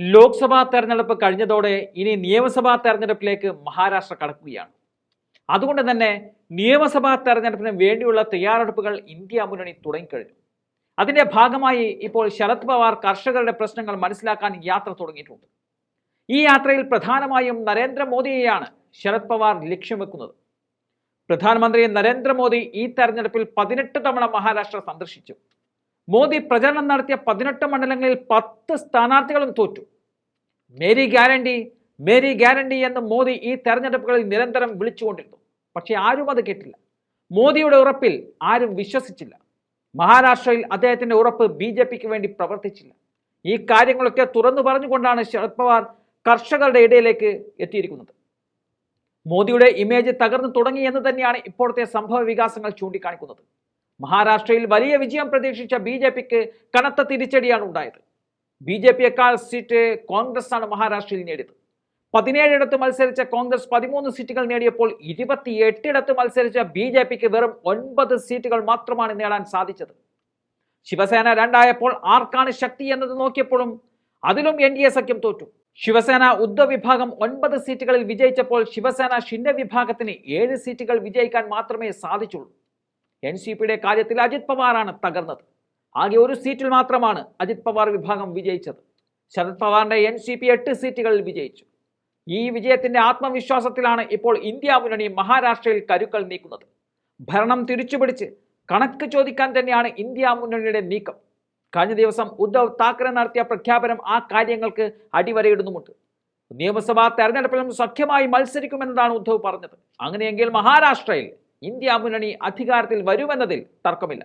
ലോക്സഭാ തെരഞ്ഞെടുപ്പ് കഴിഞ്ഞതോടെ ഇനി നിയമസഭാ തെരഞ്ഞെടുപ്പിലേക്ക് മഹാരാഷ്ട്ര കടക്കുകയാണ്. അതുകൊണ്ട് തന്നെ നിയമസഭാ തെരഞ്ഞെടുപ്പിന് വേണ്ടിയുള്ള തയ്യാറെടുപ്പുകൾ ഇന്ത്യ മുന്നണി തുടങ്ങിക്കഴിഞ്ഞു. അതിന്റെ ഭാഗമായി ഇപ്പോൾ ശരത് പവാർ കർഷകരുടെ പ്രശ്നങ്ങൾ മനസ്സിലാക്കാൻ യാത്ര തുടങ്ങിയിട്ടുണ്ട്. ഈ യാത്രയിൽ പ്രധാനമായും നരേന്ദ്രമോദിയെയാണ് ശരത് പവാർ ലക്ഷ്യം വെക്കുന്നത്. പ്രധാനമന്ത്രി നരേന്ദ്രമോദി ഈ തെരഞ്ഞെടുപ്പിൽ പതിനെട്ട് തവണ മഹാരാഷ്ട്ര സന്ദർശിച്ചു. മോദി പ്രചരണം നടത്തിയ പതിനെട്ട് മണ്ഡലങ്ങളിൽ പത്ത് സ്ഥാനാർത്ഥികളും തോറ്റു. മേരി ഗ്യാരണ്ടി മേരി ഗ്യാരണ്ടി എന്ന് മോദി ഈ തെരഞ്ഞെടുപ്പുകളിൽ നിരന്തരം വിളിച്ചുകൊണ്ടിരുന്നു. പക്ഷേ ആരും അത് കേട്ടില്ല. മോദിയുടെ ഉറപ്പിൽ ആരും വിശ്വസിച്ചില്ല. മഹാരാഷ്ട്രയിൽ അദ്ദേഹത്തിന്റെ ഉറപ്പ് ബി ജെ പിക്ക് വേണ്ടി പ്രവർത്തിച്ചില്ല. ഈ കാര്യങ്ങളൊക്കെ തുറന്നു പറഞ്ഞുകൊണ്ടാണ് ശരത് പവാർ കർഷകരുടെ ഇടയിലേക്ക് എത്തിയിരിക്കുന്നത്. മോദിയുടെ ഇമേജ് തകർന്നു തുടങ്ങി എന്ന് തന്നെയാണ് ഇപ്പോഴത്തെ സംഭവ വികാസങ്ങൾ ചൂണ്ടിക്കാണിക്കുന്നത്. മഹാരാഷ്ട്രയിൽ വലിയ വിജയം പ്രതീക്ഷിച്ച ബി ജെ പിക്ക് കനത്ത തിരിച്ചടിയാണ് ഉണ്ടായത്. ബി ജെ പിയേക്കാൾ സീറ്റ് കോൺഗ്രസ് ആണ് മഹാരാഷ്ട്രയിൽ നേടിയത്. പതിനേഴിടത്ത് മത്സരിച്ച കോൺഗ്രസ് പതിമൂന്ന് സീറ്റുകൾ നേടിയപ്പോൾ ഇരുപത്തിയെട്ടിടത്ത് മത്സരിച്ച ബി ജെ പിക്ക് വെറും ഒൻപത് സീറ്റുകൾ മാത്രമാണ് നേടാൻ സാധിച്ചത്. ശിവസേന രണ്ടായപ്പോൾ ആർക്കാണ് ശക്തി എന്നത് നോക്കിയപ്പോഴും അതിലും എൻ ഡി എ സഖ്യം തോറ്റു. ശിവസേന ഉദ്ധവ് വിഭാഗം ഒൻപത് സീറ്റുകളിൽ വിജയിച്ചപ്പോൾ ശിവസേന ഷിൻഡെ വിഭാഗത്തിന് ഏഴ് സീറ്റുകൾ വിജയിക്കാൻ മാത്രമേ സാധിച്ചുള്ളൂ. എൻ സി പിയുടെ കാര്യത്തിൽ അജിത് പവാറാണ് തകർന്നത്. ആകെ ഒരു സീറ്റിൽ മാത്രമാണ് അജിത് പവാർ വിഭാഗം വിജയിച്ചത്. ശരത് പവാറിന്റെ എൻ സി പി എട്ട് സീറ്റുകളിൽ വിജയിച്ചു. ഈ വിജയത്തിന്റെ ആത്മവിശ്വാസത്തിലാണ് ഇപ്പോൾ ഇന്ത്യ മുന്നണി മഹാരാഷ്ട്രയിൽ കരുക്കൾ നീക്കുന്നത്. ഭരണം തിരിച്ചുപിടിച്ച് കണക്ക് ചോദിക്കാൻ തന്നെയാണ് ഇന്ത്യ മുന്നണിയുടെ നീക്കം. കഴിഞ്ഞ ദിവസം ഉദ്ധവ് താക്കറെ നടത്തിയ പ്രഖ്യാപനം ആ കാര്യങ്ങൾക്ക് അടിവരയിടുന്നുമുണ്ട്. നിയമസഭാ തെരഞ്ഞെടുപ്പിലും സഖ്യമായി മത്സരിക്കുമെന്നതാണ് ഉദ്ധവ് പറഞ്ഞത്. അങ്ങനെയെങ്കിൽ മഹാരാഷ്ട്രയിൽ ഇന്ത്യ മുന്നണി അധികാരത്തിൽ വരുമെന്നതിൽ തർക്കമില്ല